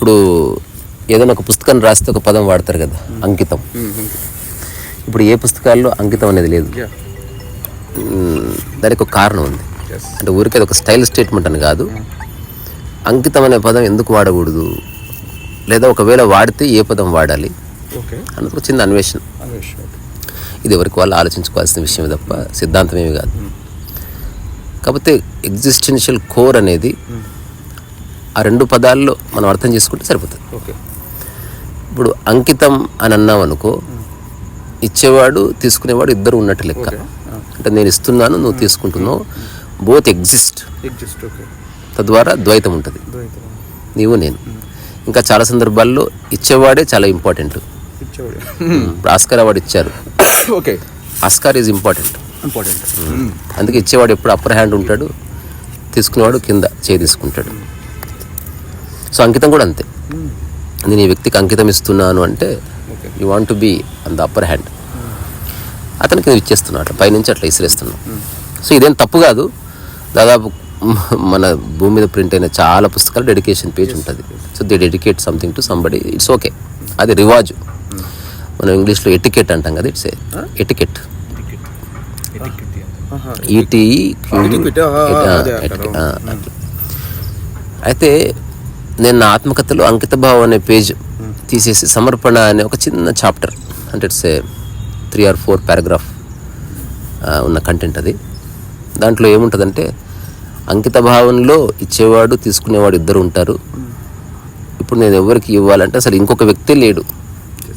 ఇప్పుడు ఏదైనా ఒక పుస్తకం రాస్తే ఒక పదం వాడతారు కదా అంకితం. ఇప్పుడు ఏ పుస్తకాల్లో అంకితం అనేది లేదు. దానికి ఒక కారణం ఉంది. అంటే ఊరికే ఒక స్టైల్ స్టేట్మెంట్ అని కాదు. అంకితం అనే పదం ఎందుకు వాడకూడదు? లేదా ఒకవేళ వాడితే ఏ పదం వాడాలి? అన్నది ఒక చిన్న అన్వేషణ. ఇది ఎవరికి వాళ్ళు ఆలోచించుకోవాల్సిన విషయం తప్ప సిద్ధాంతం ఏమి కాదు. కాకపోతే ఎగ్జిస్టెన్షియల్ కోర్ అనేది ఆ రెండు పదాల్లో మనం అర్థం చేసుకుంటే సరిపోతుంది. ఓకే. ఇప్పుడు అంకితం అని అన్నాం అనుకో ఇచ్చేవాడు తీసుకునేవాడు ఇద్దరు ఉన్నట్టు లెక్క. అంటే నేను ఇస్తున్నాను నువ్వు తీసుకుంటున్నావు. బోత్ ఎగ్జిస్ట్ తద్వారా ద్వైతం ఉంటుంది. నీవు నేను. ఇంకా చాలా సందర్భాల్లో ఇచ్చేవాడే చాలా ఇంపార్టెంట్ ఇచ్చేవాడు. ఇప్పుడు ఆస్కార్ అవార్డు ఇచ్చారు. Okay. Oscar is important important అందుకే ఇచ్చేవాడు ఎప్పుడు అప్పర్ హ్యాండ్ ఉంటాడు తీసుకునేవాడు కింద చేయి తీసుకుంటాడు. సో అంకితం కూడా అంతే. నేను ఈ వ్యక్తికి అంకితం ఇస్తున్నాను అంటే you want to be on the upper hand అతనికి నేను ఇచ్చేస్తున్నాను అట్లా పైనుంచి అట్లా ఇసిరేస్తున్నాను సో ఇదేం తప్పు కాదు. దాదాపు మన భూమి మీద ప్రింట్ అయిన చాలా పుస్తకాలు డెడికేషన్ పేజ్ ఉంటుంది. So they dedicate something to somebody it's okay అది రివాజు. మనం ఇంగ్లీష్లో ఎటికెట్ అంటాం కదా ఇట్స్ ఎటికెట్ ఈటీ. అయితే నేను నా ఆత్మకథలో అంకితభావం అనే పేజ్ తీసేసి సమర్పణ అనే ఒక చిన్న చాప్టర్ అంటే it's a three or four paragraph ఉన్న కంటెంట్ అది. దాంట్లో ఏముంటుందంటే అంకిత భావంలో ఇచ్చేవాడు తీసుకునేవాడు ఇద్దరు ఉంటారు. ఇప్పుడు నేను ఎవరికి ఇవ్వాలంటే అసలు ఇంకొక వ్యక్తే లేడు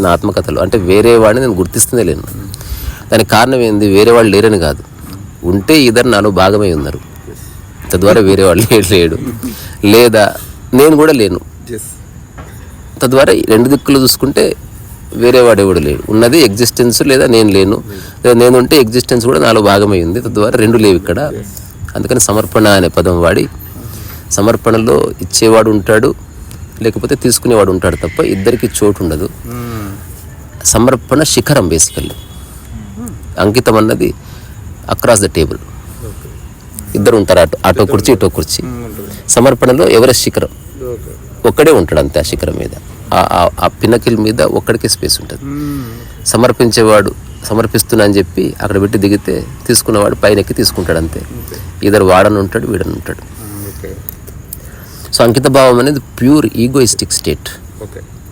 నా ఆత్మకథలో. అంటే వేరే వాడిని నేను గుర్తిస్తూనే లేను. దానికి కారణం ఏంది? వేరే వాళ్ళు లేరని కాదు. ఉంటే ఇద్దరు నాలో భాగమై ఉన్నారు. తద్వారా వేరే వాళ్ళు లేడు లేడు. లేదా నేను కూడా లేను. తద్వారా రెండు దిక్కులు చూసుకుంటే వేరే వాడెవడు లేడు. ఉన్నది ఎగ్జిస్టెన్స్ లేదా నేను లేను. లేదా నేను ఉంటే ఎగ్జిస్టెన్స్ కూడా నాలో భాగమై ఉంది. తద్వారా రెండు లేవు ఇక్కడ. అందుకని సమర్పణ అనే పదం వాడి సమర్పణలో ఇచ్చేవాడు ఉంటాడు. లేకపోతే తీసుకునేవాడు ఉంటాడు తప్ప ఇద్దరికి చోటు ఉండదు. సమర్పణ శిఖరం బేసికల్లీ అంకితం అన్నది అక్రాస్ ద టేబుల్ ఇద్దరు ఉంటారు. అటు అటో కుర్చీ ఇటో కుర్చీ. సమర్పణలో ఎవరెస్ట్ శిఖరం? ఒక్కడే ఉంటాడు అంతే ఆ శిఖరం మీద. ఆ- పిన్నకిల్ మీద ఒక్కడికే స్పేస్ ఉంటుంది. సమర్పించేవాడు సమర్పిస్తున్నా అని చెప్పి అక్కడ పెట్టి దిగితే తీసుకున్నవాడు పైన ఎక్కి తీసుకుంటాడు అంతే. ఇద్దరు వాడని ఉంటాడు వీడని ఉంటాడు. సో అంకిత భావం అనేది ప్యూర్ ఈగోయిస్టిక్ స్టేట్.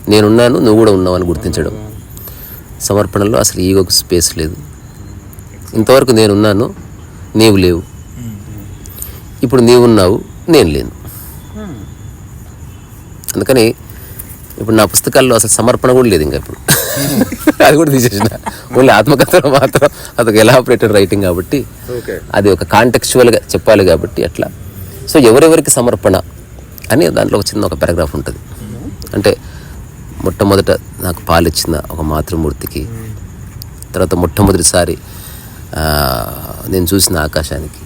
నేనున్నాను నువ్వు కూడా ఉన్నావు అని గుర్తించడం. సమర్పణలో అసలు ఈగోకి స్పేస్ లేదు. ఇంతవరకు నేనున్నాను నీవు లేవు. ఇప్పుడు నీవు ఉన్నావు నేను లేను. అందుకని ఇప్పుడు నా పుస్తకాల్లో అసలు సమర్పణ కూడా లేదు ఇంకా ఇప్పుడు. అది కూడా తీసేసిన. ఓన్లీ ఆత్మకథలో మాత్రం అదొక ఎలాబరేటెడ్ రైటింగ్ కాబట్టి అది ఒక కాంటెక్చువల్గా చెప్పాలి కాబట్టి అట్లా. సో ఎవరెవరికి సమర్పణ అని దాంట్లో ఒక చిన్న ఒక పారాగ్రాఫ్ ఉంటుంది. అంటే మొట్టమొదట నాకు పాలిచ్చిన ఒక మాతృమూర్తికి తర్వాత మొట్టమొదటిసారి నేను చూసిన ఆకాశానికి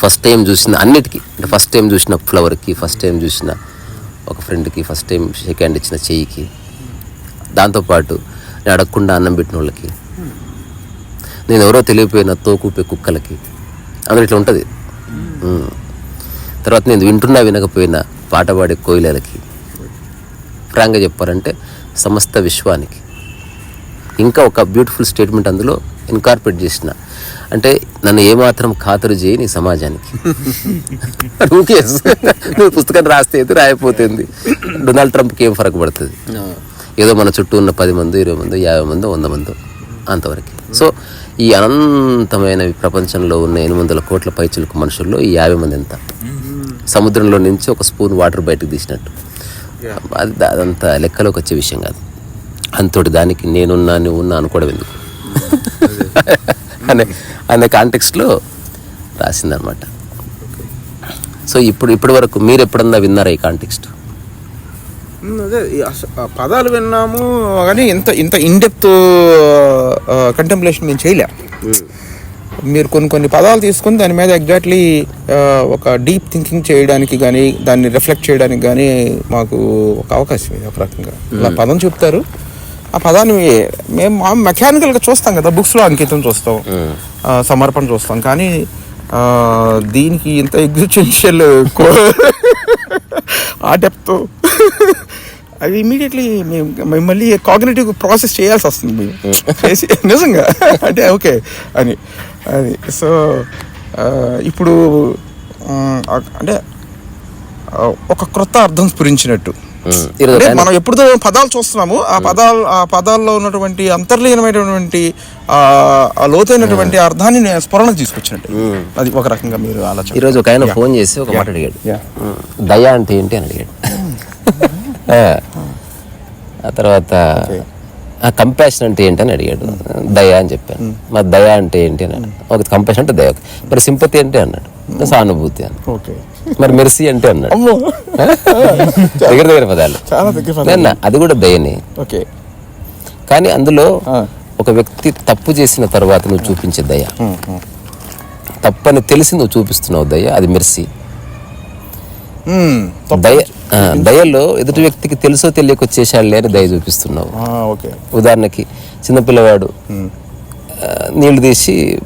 ఫస్ట్ టైం చూసిన అన్నిటికీ అంటే ఫస్ట్ టైం చూసిన ఫ్లవర్కి ఫస్ట్ టైం చూసిన ఒక ఫ్రెండ్కి ఫస్ట్ టైం షేక్ హ్యాండ్ ఇచ్చిన చెయ్యికి. దాంతోపాటు నేను అడగకుండా అన్నం పెట్టిన వాళ్ళకి. నేను ఎవరో తెలియపోయిన తోకూపే కుక్కలకి. అందులో ఇట్లా ఉంటుంది. తర్వాత నేను వింటున్నా వినకపోయినా పాట పాడే కోయిలలకి. ఫ్రాంక్గా చెప్పారంటే సమస్త విశ్వానికి. ఇంకా ఒక బ్యూటిఫుల్ స్టేట్మెంట్ అందులో ఇన్కార్పొరేట్ చేసిన. అంటే నన్ను ఏమాత్రం ఖాతరు చేయి నీ సమాజానికి. ఊకేస్ నువ్వు పుస్తకం రాస్తే ఏంది, రాయపోతుంది డొనాల్డ్ ట్రంప్కి ఏం ఫరక్ పడుతుంది? ఏదో మన చుట్టూ ఉన్న పది మంది ఇరవై మంది యాభై మంది వంద మంది అంతవరకు. సో ఈ అనంతమైన ఈ ప్రపంచంలో ఉన్న ఎనిమిది వందల కోట్ల పైచులకు మనుషుల్లో ఈ యాభై మంది ఎంత? సముద్రంలో నుంచి ఒక స్పూన్ వాటర్ బయటకు తీసినట్టు. అది అదంతా లెక్కలోకి వచ్చే విషయం కాదు. అంతటి దానికి నేనున్నా నువ్వు ఉన్నా అనుకోవడం ఎందుకు? అనే అనే కాంటెక్స్ట్లో రాసిందనమాట సో ఇప్పుడు ఇప్పటి వరకు మీరు ఎప్పుడన్నా విన్నారా ఈ కాంటెక్స్ట్ అదే పదాలు విన్నాము కానీ ఇంత ఇంత ఇన్డెప్త్ కంటెంప్లేషన్ మేము చేయలే. మీరు కొన్ని కొన్ని పదాలు తీసుకొని దాని మీద ఎగ్జాక్ట్లీ ఒక డీప్ థింకింగ్ చేయడానికి కానీ దాన్ని రిఫ్లెక్ట్ చేయడానికి కానీ మాకు ఒక అవకాశం ఇది ఒక రకంగా పదం చెప్తారు. ఆ పదాన్ని మేము మెకానికల్గా చూస్తాం కదా బుక్స్లో అంకితం చూస్తాం సమర్పణ చూస్తాం. కానీ దీనికి ఇంత ఎగ్జిస్టెన్షియల్ ఆ డెప్త్ అది ఇమీడియట్లీ మేము మళ్ళీ కాగ్నేటివ్ ప్రాసెస్ చేయాల్సి వస్తుంది మేము. చేసి నిజంగా? అంటే ఓకే అని అది సో ఇప్పుడు అంటే ఒక క్రొత్త అర్థం స్ఫురించినట్టు. అంటే మనం ఎప్పుడుదో పదాలు చూస్తున్నాము ఆ పదాలు ఆ పదాల్లో ఉన్నటువంటి అంతర్లీనమైనటువంటి ఆ లోతైనటువంటి అర్థాన్ని నేను స్ఫురణ తీసుకొచ్చినట్టు. అది ఒక రకంగా మీరు ఆలోచన ఈరోజు ఒక ఆయన ఫోన్ చేసి ఒక మాట అడిగాడు. దయ అంటే ఏంటి అని అడిగాడు. ఆ. తర్వాత ఆ కంపాషన్ అంటే ఏంటి అని అడిగాడు. దయ అని చెప్పాను. మరి దయ అంటే ఏంటి అని. ఒక కంపాషన్ అంటే దయ. మరి సింపతి అంటే అన్నాడు. సానుభూతి అని ఓకే. మరి మెర్సీ అంటే అన్నాడు. దగ్గర దగ్గర పదాలు. చాలా దగ్గర అది కూడా దయనే. ఓకే. కానీ అందులో. ఒక వ్యక్తి తప్పు చేసిన తర్వాత నువ్వు చూపించే దయ. తప్పని తెలిసి నువ్వు చూపిస్తున్నావు దయ అది మెర్సీ. దయ దయలో ఎదుటి వ్యక్తికి తెలుసో తెలియక అని దయ చూపిస్తున్నావు. ఉదాహరణకి చిన్నపిల్లవాడు నీళ్ళు తీసి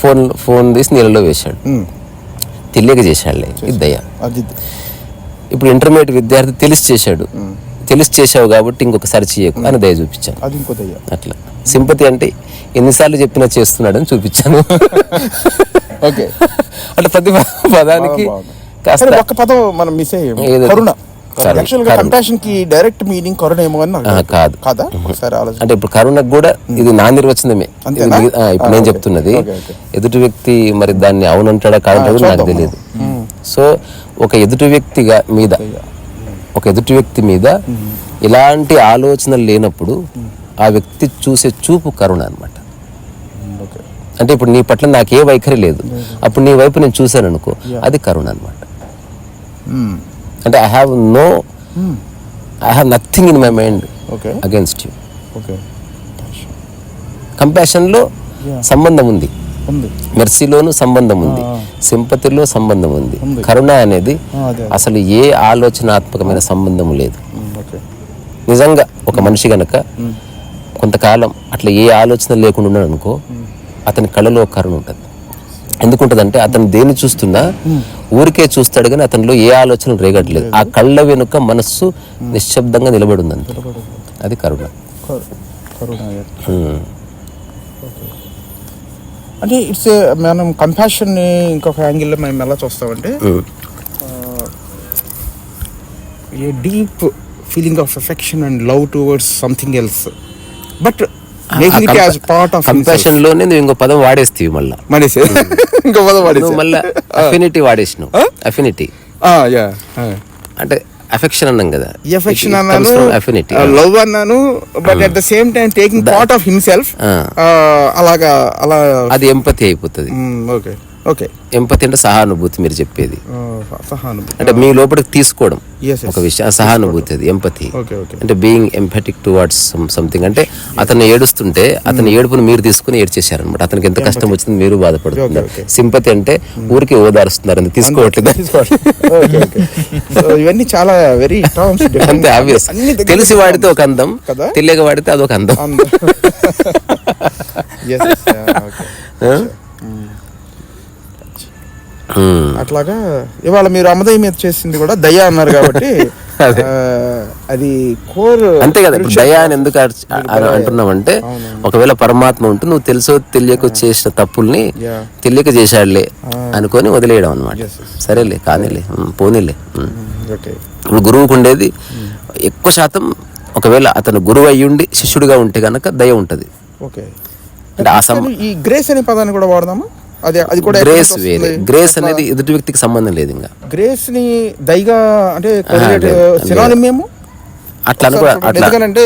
ఫోన్ ఫోన్ తీసి నీళ్ళలో వేశాడు. తెలియక చేశాడులే ఇది దయ అది ఇప్పుడు ఇంటర్మీడియట్ విద్యార్థి తెలిసి చేశాడు. తెలిసి చేశావు కాబట్టి ఇంకొకసారి చేయకు అని దయ చూపించాను. అది ఇంకో దయ్య అట్లా. సింపతి అంటే ఎన్నిసార్లు చెప్పినా చేస్తున్నాడని చూపించాను. ఓకే. అంటే ప్రతి పదానికి. కాస్త ఒక్క పదం మనం మిస్ అయ్యాము. ఏది? కరుణ. కంపాషన్కి డైరెక్ట్ మీనింగ్ కరుణ. ఏమో అని. కాదు. కాదా? అంటే ఇప్పుడు కరుణకు కూడా ఇది నా నిర్వచనమే. ఇప్పుడు నేను. చెప్తున్నది. ఎదుటి వ్యక్తి మరి దాన్ని అవునంటాడా కాదంటాడా కూడా నాకు. తెలియదు. సో ఒక ఎదుటి వ్యక్తిగా మీద ఒక ఎదుటి వ్యక్తి మీద ఇలాంటి ఆలోచనలు లేనప్పుడు ఆ వ్యక్తి చూసే చూపు కరుణ అన్నమాట. ఓకే. అంటే ఇప్పుడు నీ పట్ల నాకు ఏ వైఖరి లేదు. అప్పుడు నీ వైపు నేను చూశాను అనుకో అది కరుణ అనమాట. అంటే I have no I have nothing in my mind okay against you okay కంపాషన్లో సంబంధం ఉంది. మెర్సీలోను సంబంధం ఉంది. సింపతిలో సంబంధం ఉంది. కరుణ అనేది అదే అసలు ఏ ఆలోచనాత్మకమైన సంబంధం లేదు. ఓకే నిజంగా ఒక మనిషి గనక కొంతకాలం అట్లా ఏ ఆలోచన లేకుండా ఉన్నాడు అనుకో అతని కళ్ళలో ఒక కరుణ ఉంటుంది. ఎందుకుంటదంటే అతను దేన్ని చూస్తున్నా ఊరికే చూస్తాడు కానీ అతనిలో ఏ ఆలోచన రేగట్లేదు. ఆ కళ్ళ వెనుక మనస్సు నిశ్శబ్దంగా నిలబడి ఉంది అంతే అది. కరుణ. అంటే ఇట్స్ మనం కంపాషన్ని ఇంకొక యాంగిల్లో మనం ఎలా చూస్తామంటే. A deep feeling of affection and love towards something else. But making it as part of కంపాషన్లోనే నువ్వు ఇంకో పదం వాడేస్తావు మళ్ళా. ఇంకో పదం వాడేసి? మళ్ళా అఫినిటీ వాడేసినావు. అఫినిటీ యా అంటే అఫెక్షన్ అన్నాం కదా. ఎఫెక్షన్ అన్నాను అఫినిటీ లవ్ అన్నాను but at the same time taking part of himself. అలాగా అలా అది ఎంపతి అయిపోతుంది. ఓకే. ఓకే. ఎంపతి అంటే సహానుభూతి మీరు చెప్పేది. సహానుభూతి. అంటే మీ లోపలికి తీసుకోవడం. ఒక విషయం సహానుభూతి అది ఎంపతి. అంటే బీయింగ్ ఎంపటిక్ టువర్డ్స్ సంథింగ్ అంటే అతను ఏడుస్తుంటే అతని ఏడుపును మీరు తీసుకుని ఏడ్చేశారనమాట అతనికి ఎంత కష్టం వచ్చింది మీరు బాధపడుతున్నారు. సింపతి అంటే ఊరికి ఓదారుస్తున్నారు అది తీసుకోవట్లేదు. ఇవన్నీ చాలా వెరీ అంతే ఆబ్వియస్ తెలిసి వాడితే ఒక అందం? తెలియక వాడితే అదొక అందం? Hmm. అట్లాగా ఇవాళ మీరు అమ్మదయ్య మీద చేసింది కూడా దయ అన్నారు కాబట్టి అదే. కోర్ అంతే కదా ఇప్పుడు దయ అని ఎందుకు అంటున్నామంటే ఒకవేళ పరమాత్మ ఉంటే నువ్వు తెలుసో తెలియక చేసిన తప్పుల్ని. తెలియక చేశాడులే అనుకొని వదిలేయడం అనమాట. సరేలే కానీలే పోనీలే. ఓకే ఇప్పుడు గురువుకు ఉండేది ఎక్కువ శాతం ఒకవేళ అతను గురువు అయ్యుండి శిష్యుడిగా ఉంటే గనక దయ ఉంటది. ఓకే అంటే ఈ గ్రేస్ అనే పదాన్ని కూడా వాడదామా? అదే అది కూడా గ్రేస్ వేరే. గ్రేస్ అనేది ఎదుటి వ్యక్తికి సంబంధం లేదు ఇంకా. గ్రేస్ని దయగా అంటే. సినానిమ్ ఏమో అట్లా అనుకో ఎందుకంటే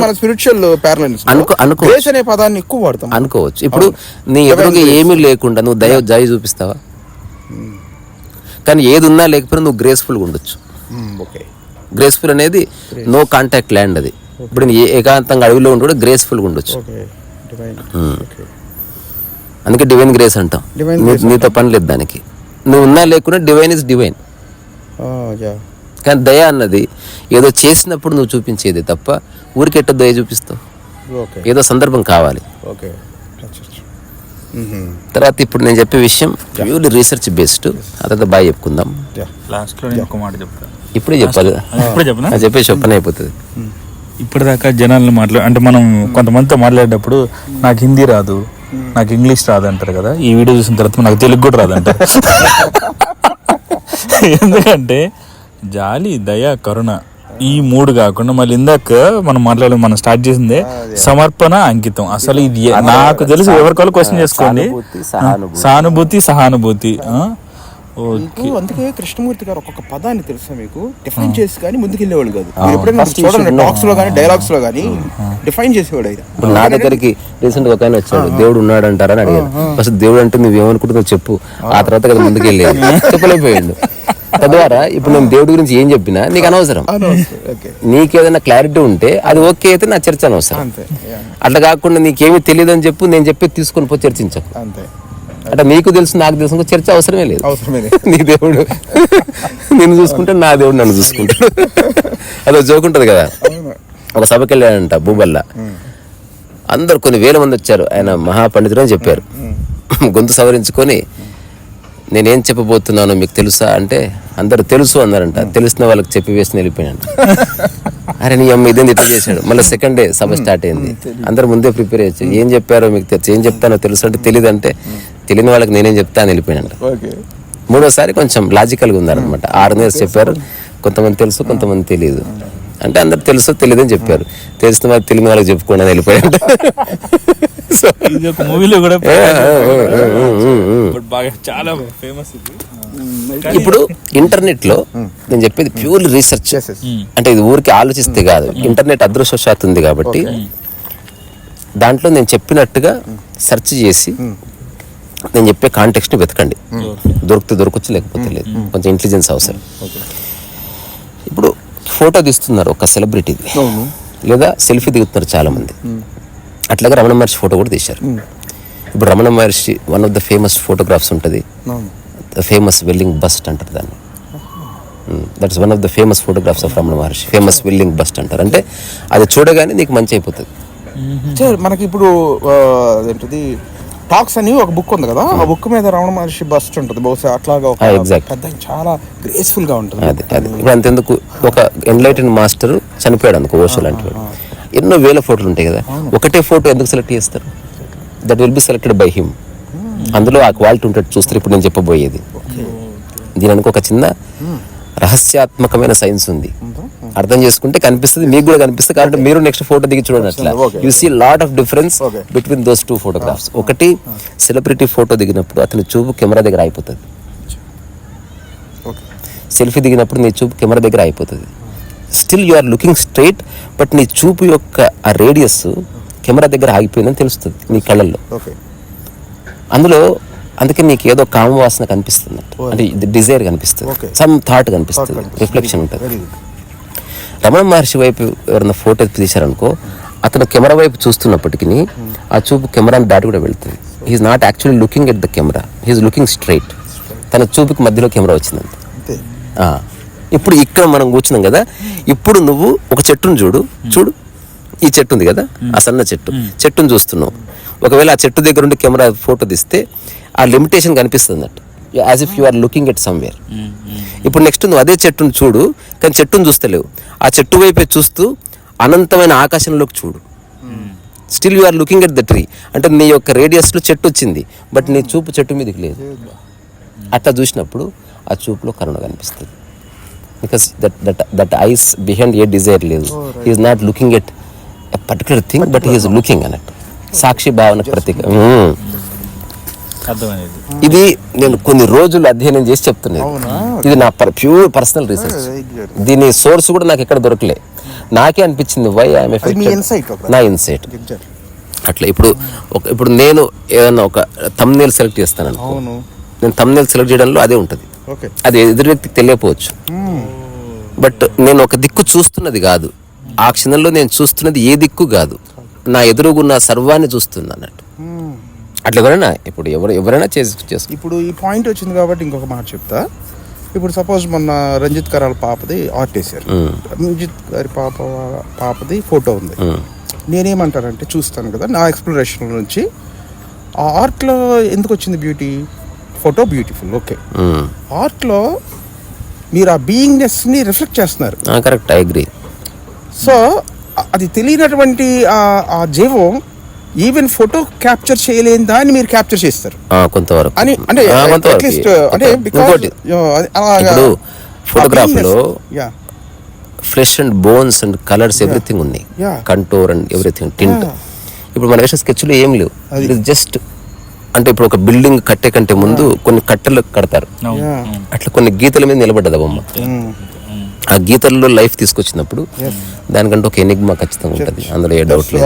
మన స్పిరిచువల్ ప్యారలెన్స్ అనుకో- అనుకో. గ్రేస్ అనే పదాన్ని ఎక్కువ వాడతాం. అనుకోవచ్చు. ఇప్పుడు నీ ఎదురుగా ఏమీ లేకుండా నువ్వు దయ దయ చూపిస్తావా? కానీ ఏది ఉన్నా లేకపోయినా నువ్వు గ్రేస్ఫుల్గా ఉండొచ్చు. ఓకే గ్రేస్ఫుల్ అనేది నో కాంటాక్ట్ ల్యాండ్ అది. ఇప్పుడు ఏకాంతంగా అడవిలో ఉండి కూడా గ్రేస్ఫుల్గా ఉండొచ్చు. అందుకే డివైన్ గ్రేస్ అంటాం. నీతో పని లేదు దానికి. నువ్వు ఉన్నా లేకున్నా డివైన్ ఇస్ డివైన్ కానీ దయ అన్నది ఏదో చేసినప్పుడు నువ్వు చూపించేది తప్ప ఊరికెట్ట దయ చూపిస్తావు. ఓకే. ఏదో సందర్భం కావాలి. ఓకే. తర్వాత ఇప్పుడు నేను చెప్పే విషయం ప్యూర్లీ రీసెర్చ్ బేస్డ్ ఆ తర్వాత బాగా చెప్పుకుందాం. ఇప్పుడే చెప్పాలి. ఇప్పుడే చెప్పనా? అది చెప్పేసి చెప్పని అయిపోతుంది. ఇప్పటిదాకా జనాలను మాట్లా అంటే మనం కొంతమందితో మాట్లాడేటప్పుడు నాకు హిందీ రాదు. నాకు ఇంగ్లీష్ రాదు అంటారు కదా ఈ వీడియో చూసిన తర్వాత నాకు తెలుగు కూడా రాదంట. ఎందుకంటే జాలి దయ కరుణ ఈ మూడు కాకుండా మళ్ళీ ఇందాక మనం మాట్లాడే మనం స్టార్ట్ చేసిందే సమర్పణ అంకితం. అసలు ఇది నాకు తెలిసి ఎవరికాలు క్వశ్చన్ చేసుకోండి. సానుభూతి, సహానుభూతి. మీకు అందుకే కృష్ణమూర్తి గారు ఒక్కొక్క పదాన్ని తెలుసా మీకు? డిఫైన్ చేసి కానీ ముందుకు వెళ్ళేవాళ్ళు కాదు మీరు ఎప్పుడైనా చూడండి టాక్స్లో కానీ డైలాగ్స్లో కానీ డిఫైన్ చేసేవాడు ఆయన. ఇప్పుడు నా దగ్గరికి రీసెంట్ ఒక ఆయన వచ్చాడు. దేవుడు ఉన్నాడు అంటారని అడిగాడు ఫస్ట్ దేవుడు అంటే నువ్వు ఏమనుకుంటున్నావు చెప్పు. ఆ. తర్వాత కదా ముందుకు వెళ్ళేది చెప్పలేకపోయిండు. తద్వారా ఇప్పుడు నేను దేవుడి గురించి ఏం చెప్పినా నీకు అనవసరం. ఓకే. నీకేదైనా క్లారిటీ ఉంటే అది ఓకే అయితే నా చర్చ అనవసరం. అట్లా కాకుండా నీకేమీ తెలియదు అని చెప్పు నేను చెప్పి తీసుకొని పోయి చర్చించకు. అంతే. అంటే నీకు తెలుసు నాకు తెలుసు చర్చ అవసరమే లేదు. నీ దేవుడు. నిన్ను చూసుకుంటే నా దేవుడు నన్ను చూసుకుంటాడు. అదో జోక్ ఉంటుంది కదా. ఒక సభకి వెళ్ళాడంట భూబల్ల. అందరు కొన్ని వేల మంది వచ్చారు. ఆయన మహాపండితుడు అని చెప్పారు. గొంతు సవరించుకొని నేనేం చెప్పబోతున్నానో మీకు తెలుసా? అంటే అందరు తెలుసు అన్నారంట. తెలిసిన వాళ్ళకి చెప్పి వేసి వెళ్ళిపోయాడు అరే నీ అమ్మ ఇదేంది ఇట్లా చేశాడు? మళ్ళీ సెకండ్ డే సభ స్టార్ట్ అయింది. అందరు ముందే ప్రిపేర్ అయ్యచ్చు ఏం చెప్పారో మీకు తెలుసు ఏం చెప్తానో తెలుసు అంటే తెలియదు అంటే తెలియని వాళ్ళకి నేనేం చెప్తా అని వెళ్ళిపోయాడు ఓకే. మూడోసారి కొంచెం లాజికల్గా ఉందన్నమాట. ఆరు నేర్స్ చెప్పారు. కొంతమంది తెలుసు కొంతమంది తెలియదు అంటే అందరు తెలుసు తెలియదు అని చెప్పారు. తెలిసిన వాళ్ళు తెలియని వాళ్ళకి చెప్పుకోండి అని వెళ్ళిపోయాడు సో ఇది ఒక మూవీలో కూడా బట్ బాగా చాలా ఫేమస్ ఇది. ఇప్పుడు ఇంటర్నెట్లో నేను చెప్పేది ప్యూర్ రీసెర్చ్. అంటే ఇది ఊరికి ఆలోచిస్తే కాదు. ఇంటర్నెట్ అదృష్టవశాత్తు ఉంది కాబట్టి దాంట్లో నేను చెప్పినట్టుగా సెర్చ్ చేసి నేను చెప్పే కాంటెక్స్ట్ని వెతకండి. దొరికితే దొరకచ్చు లేకపోతే లేదు. కొంచెం ఇంటెలిజెన్స్ అవసరం. ఇప్పుడు ఫోటో తీస్తున్నారు ఒక సెలబ్రిటీది లేదా సెల్ఫీ దిగుతున్నారు చాలా మంది అట్లాగే రమణ మహర్షి ఫోటో కూడా తీశారు. ఇప్పుడు Ramana Maharshi one of the famous photographs ఉంటుంది. ఫేమస్ వెల్లింగ్ బస్ట్ అంటారు దాన్ని. That's one of the famous photographs of Ramana Maharshi famous welling bust అంటారు. అంటే అది చూడగానే నీకు మంచి అయిపోతుంది. సార్ మనకి ఇప్పుడు అదేంటిది? టాక్స్ అని ఒక బుక్ ఉంది కదా ఆ బుక్ మీద రమణ మహర్షి బస్ట్ ఉంటుంది. బహుశా అట్లాగా ఒక exact. పెద్ద చాలా గ్రేస్ఫుల్గా ఉంటుంది. అది అది. ఇప్పుడు అంతెందుకు? ఒక ఎన్లైటెన్ మాస్టర్ చనిపోయాడు అందుకు ఓషో లాంటి వాడు. ఎన్నో వేల ఫోటోలు ఉంటాయి కదా. ఒకటే ఫోటో ఎందుకు సెలెక్ట్ చేస్తారు? That will be selected by him అందులో ఆ క్వాలిటీ ఉంటుంది. చూస్తారు ఇప్పుడు నేను చెప్పబోయేది. దీనికి ఒక చిన్న రహస్యాత్మకమైన సైన్స్ ఉంది. అర్థం చేసుకుంటే కనిపిస్తుంది మీకు కూడా కనిపిస్తుంది. కాబట్టి మీరు నెక్స్ట్ ఫోటో దిగి చూడండి అట్లా. You see lot of difference. Between those two photographs ఒకటి సెలబ్రిటీ ఫోటో దిగినప్పుడు అతని చూపు కెమెరా దగ్గర అయిపోతుంది. సెల్ఫీ దిగినప్పుడు నీ చూపు కెమెరా దగ్గర అయిపోతుంది. Still you are looking straight but నీ చూపు యొక్క ఆ రేడియస్ కెమెరా దగ్గర ఆగిపోయిందని తెలుస్తుంది నీ కళ్ళల్లో. అందులో అందుకే నీకు ఏదో కామవాసన కనిపిస్తుంది అంటే డిజైర్ కనిపిస్తుంది. సమ్ థాట్ కనిపిస్తుంది. రిఫ్లెక్షన్ ఉంటుంది. రమణ మహర్షి వైపు ఎవరైనా ఫోటో తీశారనుకో అతను కెమెరా వైపు చూస్తున్నప్పటికీ ఆ చూపు కెమెరాని దాటి కూడా వెళ్తుంది. He's not actually looking at the camera he's looking straight తన చూపుకి మధ్యలో కెమెరా వచ్చిందంత ఇప్పుడు ఇక్కడ మనం కూర్చున్నాం కదా ఇప్పుడు నువ్వు ఒక చెట్టును చూడు. చూడు. ఈ చెట్టు ఉంది కదా ఆ సన్న చెట్టు. చెట్టును చూస్తున్నావు. ఒకవేళ ఆ చెట్టు దగ్గర ఉండి కెమెరా ఫోటో తీస్తే ఆ లిమిటేషన్ కనిపిస్తుంది అన్నట్టు as if you are looking at somewhere ఇప్పుడు నెక్స్ట్ నువ్వు అదే చెట్టును చూడు కానీ చెట్టును చూస్తలేవు ఆ చెట్టు వైపే చూస్తూ అనంతమైన ఆకాశంలోకి చూడు. Still you are looking at the tree అంటే నీ యొక్క రేడియస్లో చెట్టు వచ్చింది బట్ నీ చూపు చెట్టు మీదకి లేదు. అట్లా చూసినప్పుడు ఆ చూపులో కరుణ కనిపిస్తుంది. Because that that that eyes behind a desire లేదు. Is not looking at a particular thing but he's looking అన్నట్టు సాక్షి భావన ప్రతీక ఇది నేను కొన్ని రోజులు అధ్యయనం చేసి చెప్తున్నాను అవునా? ఇది నా ప్యూర్ పర్సనల్ రీసెర్చ్. దీని సోర్స్ కూడా నాకు ఎక్కడ దొరకలే. నాకే అనిపించింది వై ఐఎమ్ నా ఇన్సైట్. అట్లా ఇప్పుడు ఒక ఇప్పుడు నేను ఏదన్నా ఒక తమ్నేల్ సెలెక్ట్ చేస్తాను నేను తమ్నేల్ సెలెక్ట్ చేయడంలో అదే ఉంటుంది. ఓకే. అది ఎదురు వ్యక్తికి తెలియకపోవచ్చు. బట్ నేను ఒక దిక్కు చూస్తున్నది కాదు. ఆ క్షణంలో నేను చూస్తున్నది ఏ దిక్కు కాదు. నా ఎదురుగున్న సర్వాన్ని చూస్తుంది అన్నట్టు. అట్లా ఎవరైనా ఇప్పుడు ఎవరు ఎవరైనా చేసి చేసుకో ఇప్పుడు ఈ పాయింట్ వచ్చింది కాబట్టి ఇంకొక మాట చెప్తా. ఇప్పుడు సపోజ్ మొన్న రంజిత్ కరాల పాపది ఆర్ట్ వేసారు రంజిత్ గారి పాప పాపది ఫోటో ఉంది. నేనేమంటానంటే చూస్తాను కదా నా ఎక్స్ప్లోరేషన్ నుంచి ఆ ఆర్ట్లో ఎందుకు వచ్చింది బ్యూటీ ఫోటో బ్యూటిఫుల్ ఓకే. ఆర్ట్లో మీరు ఆ బీయింగ్నెస్ని రిఫ్లెక్ట్ చేస్తున్నారు. కరెక్ట్ ఐ అగ్రీ సో అది తెలియనటువంటి ఆ జీవం ఈవెన్ ఫోటో క్యాప్చర్ చేయలేని దాన్ని మీరు క్యాప్చర్ చేస్తారు కొంతవరకు అని అంటే. అట్లీస్ట్ అంటే ఇప్పుడు beingness- లో. Flesh and bones and colours everything ఉన్నాయి. Contour and everything tint. ఇప్పుడు మన వేసిన స్కెచ్లు ఏం లేవు ఇట్ జస్ట్ అంటే ఇప్పుడు ఒక బిల్డింగ్ కట్టే కంటే ముందు కొన్ని కట్టెలు కడతారు. అట్లా కొన్ని గీతల మీద నిలబడ్డది బొమ్మ Mm. ఆ గీతల్లో లైఫ్ తీసుకొచ్చినప్పుడు దానికంటే ఒక ఎనిగ్మా ఖచ్చితంగా ఉంటుంది. అందులో ఏ డౌట్ లేదు.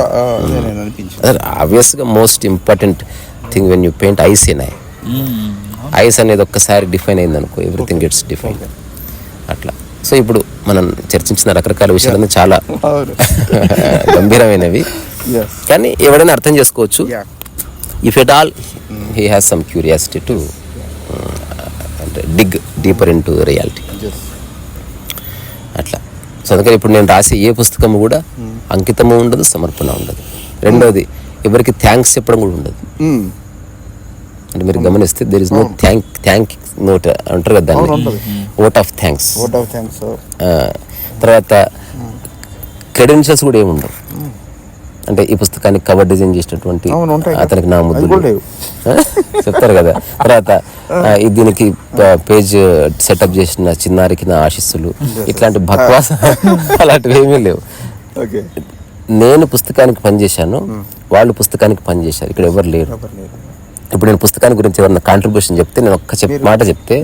ఆబ్వియస్గా most important thing when you paint eyes in eye. Eyes అనేది ఒక్కసారి డిఫైన్ అయింది అనుకో ఎవ్రీథింగ్ గెట్స్ డిఫైన్ అట్లా. సో ఇప్పుడు మనం చర్చించిన రకరకాల విషయాలన్నీ చాలా. గంభీరమైనవి. కానీ ఎవడైనా అర్థం చేసుకోవచ్చు. If at all he has some curiosity to dig deeper into reality. అట్లా. సో అందుకని ఇప్పుడు నేను రాసే ఏ పుస్తకము కూడా అంకితము ఉండదు సమర్పణ ఉండదు. రెండోది ఎవరికి థ్యాంక్స్ చెప్పడం కూడా ఉండదు. Mm. అంటే మీరు గమనిస్తే there is no thank thank note అంటారు కదా దాన్ని? Vote of thanks. తర్వాత క్రెడెన్షియల్స్ కూడా ఏమి ఉండవు అంటే ఈ పుస్తకానికి కవర్ డిజైన్ చేసినటువంటి. అతనికి నా ముద్దులు. ఆ? చెప్తారు కదా. తర్వాత దీనికి పేజ్ సెటప్ చేసిన చిన్నారికి నా ఆశీస్సులు. ఇట్లాంటి భక్వాస అలాంటివి ఏమీ లేవు. నేను పుస్తకానికి పనిచేశాను వాళ్ళు పుస్తకానికి పనిచేశారు ఇక్కడ ఎవరు లేరు. ఇప్పుడు నేను పుస్తకాన్ని గురించి ఎవరైనా కాంట్రిబ్యూషన్ చెప్తే నేను ఒక్క చెప్ మాట చెప్తే.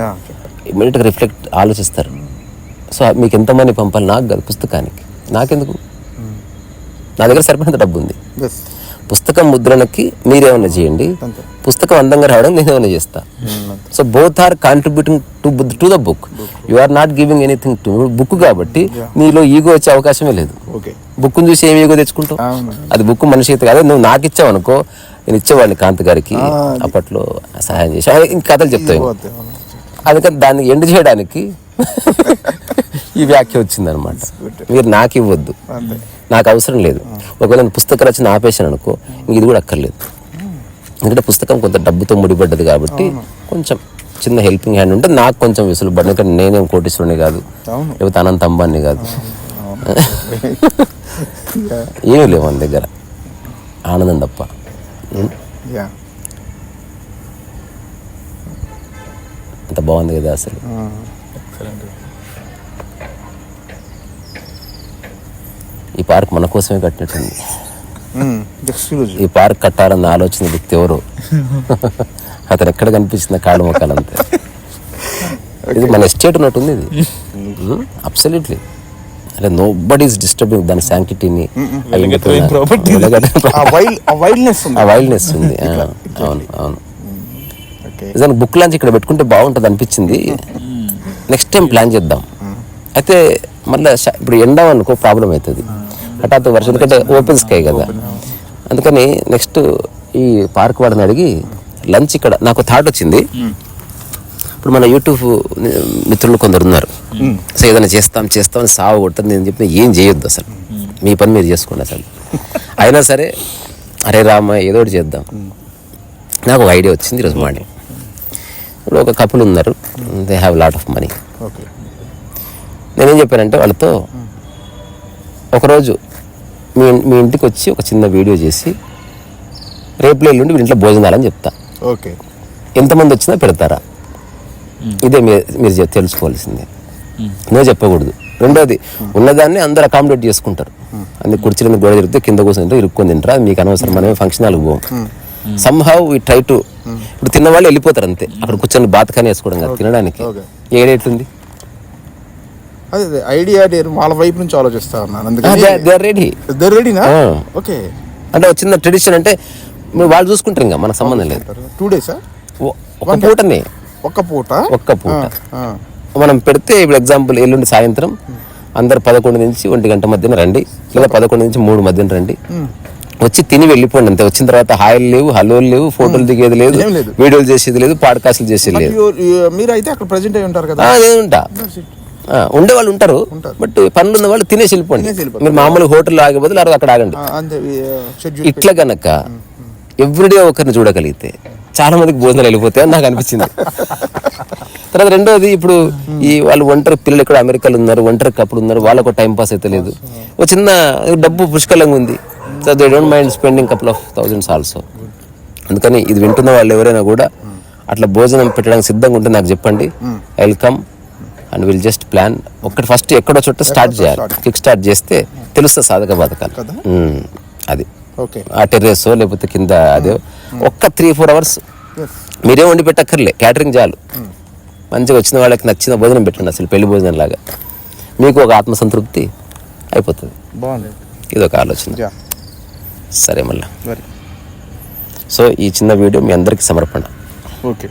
ఇమీడియట్గా రిఫ్లెక్ట్ ఆలోచిస్తారు. సో మీకు ఎంతమంది పంపాలి నాకు కాదు పుస్తకానికి. నాకెందుకు? నా దగ్గర సరిపడినంత డబ్బు ఉంది. పుస్తకం ముద్రణకి మీరేమన్నా చేయండి. పుస్తకం అందంగా రావడం నేను ఏమైనా చేస్తా so both are contributing to to the book you are not giving anything to book కాబట్టి నీలో ఈగో వచ్చే అవకాశమే లేదు. బుక్ని చూసి ఏమి ఈగో తెచ్చుకుంటావు. అది బుక్ మనిషి అయితే కాదు నువ్వు నాకు ఇచ్చావు అనుకో నేను ఇచ్చేవాడిని కాంత్ గారికి. అప్పట్లో సహాయం చేసి కథలు అవును. అందుకని దాన్ని ఎండ్ చేయడానికి ఈ వ్యాఖ్య వచ్చింది అనమాట మీరు నాకు ఇవ్వద్దు అంతే. నాకు అవసరం లేదు. ఒకవేళ నేను పుస్తక రచన ఆపేశాను అనుకో ఇంక ఇది కూడా అక్కర్లేదు. ఎందుకంటే పుస్తకం కొంత డబ్బుతో ముడిపడ్డది కాబట్టి కొంచెం చిన్న హెల్పింగ్ హ్యాండ్ ఉంటే నాకు కొంచెం విసులుబడి ఎందుకంటే నేనేం కోటీశ్వరుని కాదు. లేకపోతే అనంత అంబాన్ని కాదు. ఏమీ లేవు మన దగ్గర. ఆనందం తప్ప. అంత బాగుంది కదా అసలు. ఈ పార్క్ మన కోసమే కట్టినట్టుంది. ఈ పార్క్ కట్టాలన్న ఆలోచన వ్యక్తి ఎవరు? అతను ఎక్కడ కనిపించిన కాళ్ళు మొక్కలు అంతే. ఇది మన ఎస్టేట్ ఉన్నట్టుంది ఇది. అబ్సల్యూట్లీ. అంటే నో బడ్ ఈస్ డిస్టర్బింగ్ దాని శాంక్టిటీని వైల్డ్నెస్ ఉంది. ఆ వైల్డ్నెస్ ఉంది. ఆ, అవును అవును. ఓకే. నిజానికి బుక్ లాంచ్ ఇక్కడ పెట్టుకుంటే బాగుంటుంది అనిపించింది. నెక్స్ట్ టైం ప్లాన్ చేద్దాం. అయితే మళ్ళీ ఇప్పుడు ఎండ అనుకో ప్రాబ్లం అవుతుంది హఠాత్ వర్షం ఎందుకంటే ఓపెన్ స్కై కదా. అందుకని నెక్స్ట్ ఈ పార్క్ వాడిని అడిగి లంచ్ ఇక్కడ నాకు థాట్ వచ్చింది. ఇప్పుడు మన యూట్యూబ్ మిత్రులు కొందరు ఉన్నారు. సో ఏదైనా చేస్తాం చేస్తాం అని సాగు కొట్టదు నేను చెప్పిన ఏం చేయొద్దు అసలు. మీ పని మీరు చేసుకోండి అసలు. అయినా సరే అరే రామ ఏదో ఒకటి చేద్దాం. నాకు ఒక ఐడియా వచ్చింది ఈరోజు మార్నింగ్. ఇప్పుడు ఒక కపుల్ ఉన్నారు. They have lot of money okay. నేనేం చెప్పానంటే వాళ్ళతో ఒకరోజు మీ మీ ఇంటికి వచ్చి ఒక చిన్న వీడియో చేసి రేపు ఎల్లుండి మీ ఇంట్లో భోజనాలని చెప్తా. ఓకే. ఎంతమంది వచ్చినా పెడతారా? ఇదే మీ- మీరు తెలుసుకోవాల్సిందే. నువ్వు చెప్పకూడదు. రెండోది ఉన్నదాన్ని అందరు అకామిడేట్ చేసుకుంటారు. అన్ని కుర్చీల మీద గోడ తిరిగితే కింద కూర్చుంటే ఇరుక్కొని తింటారా? మీకు అనవసరం మనమే ఫంక్షన్ హాల్కి పోం. సంహౌ ఈ ట్రై టు ఇప్పుడు తిన్న వాళ్ళు వెళ్ళిపోతారు అంతే. అక్కడ కూర్చొని బాతకాని వేసుకోవడం కాదు తినడానికి. Okay. అదే అదే ఐడియా నేను వాళ్ళ వైపు నుంచి ఆలోచిస్తా ఉన్నాను. అందుకని దే రెడీ ఇద్దరు రెడీనా Ah. ఓకే. అంటే చిన్న ట్రెడిషన్ అంటే మీరు వాళ్ళు చూసుకుంటారు ఇంకా మనకు సంబంధం లేదు. టూ డేసా ఒక పూటనే. ఒక్క పూట? ఒక్క పూట. ఆ, మనం పెడితే ఇప్పుడు ఎగ్జాంపుల్ ఎల్లుండి సాయంత్రం అందరు పదకొండు నుంచి ఒంటి గంట మధ్యన రండి లేదా పదకొండు నుంచి మూడు మధ్యన రండి. వచ్చి తిని వెళ్ళిపోండి అంతే. వచ్చిన తర్వాత హాయిలు లేవు హలోలు లేవు ఫోటోలు దిగేది లేదు. వీడియోలు చేసేది లేదు పాడ్కాస్ట్లు చేసేది లేదు. you- మీరైతే అక్కడ ప్రెజెంట్ అయి ఉంటారు కదా? ఆ, నేను ఉంటా. ఆ, ఉండే వాళ్ళు ఉంటారు. బట్ పనులు ఉన్న వాళ్ళు తినేసి వెళ్ళిపోండి. మీరు మామూలు హోటల్ ఆగే బదులు అక్కడ ఆగండి. ఇట్లా గనక ఎవ్రీడే ఒకరిని చూడగలిగితే చాలా మందికి భోజనాలు వెళ్ళిపోతాయి అని నాకు అనిపించింది. తర్వాత రెండోది ఇప్పుడు ఈ వాళ్ళు ఒంటరి పిల్లలు ఇక్కడ అమెరికాలో ఉన్నారు ఒంటరి కప్పుడు ఉన్నారు వాళ్ళకు టైం పాస్ అయితే లేదు. ఒక చిన్న డబ్బు పుష్కలంగా ఉంది. So they don't mind spending couple of thousands also అందుకని ఇది వింటున్న వాళ్ళు ఎవరైనా కూడా అట్లా భోజనం పెట్టడానికి సిద్ధంగా ఉంటే నాకు చెప్పండి. I will come and will just plan ఒక్కటి ఫస్ట్ ఎక్కడో చోట స్టార్ట్ చేయాలి. కిక్ స్టార్ట్ చేస్తే తెలుస్తుంది సాధక బాధకాలు ఉమ్, అది. ఓకే ఆ టెర్రస్ లేకపోతే కింద అదే ఒక్క త్రీ ఫోర్ అవర్స్ మీరేం వండి పెట్టక్కర్లే. క్యాటరింగ్ చాలు. మంచిగా వచ్చిన వాళ్ళకి నచ్చిన భోజనం పెట్టండి అసలు పెళ్ళి భోజనం లాగా మీకు ఒక ఆత్మసంతృప్తి అయిపోతుంది. ఇది ఒక ఆలోచన. సరే మళ్ళీ. సో ఈ చిన్న వీడియో మీ అందరికీ సమర్పణ. ఓకే